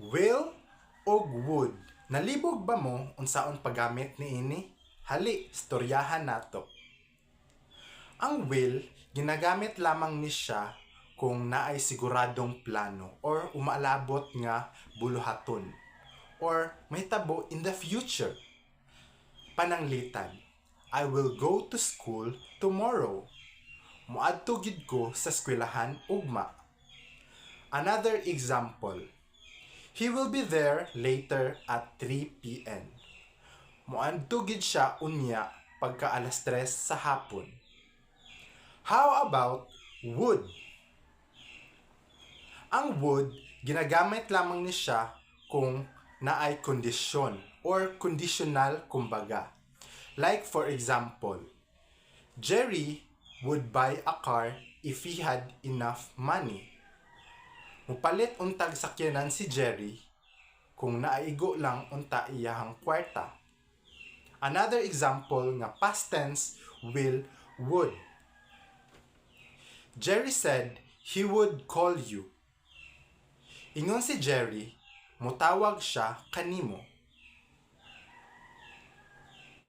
Will og would. Nalibog ba mo unsaon paggamit ni ini? Hali, storyahan nato. Ang will, ginagamit lamang ni siya kung naay siguradong plano or umaalabot nga buluhaton or may tabo in the future. Pananglitan, I will go to school tomorrow. Muadto gid ko sa eskwelahan ugma. Another example, He will be there later at 3 p.m. Muadto gid siya unya pagka alas 3 sa hapon. How about would? Ang would, ginagamit lamang ni siya kung naay kondisyon or conditional kumbaga. Like for example, Jerry would buy a car if he had enough money. Mupalit untag sakyanan si Jerry kung naaigo lang unta iyahang kwarta. Another example nga past tense will would. Jerry said he would call you. Ingon si Jerry, mutawag siya kanimo.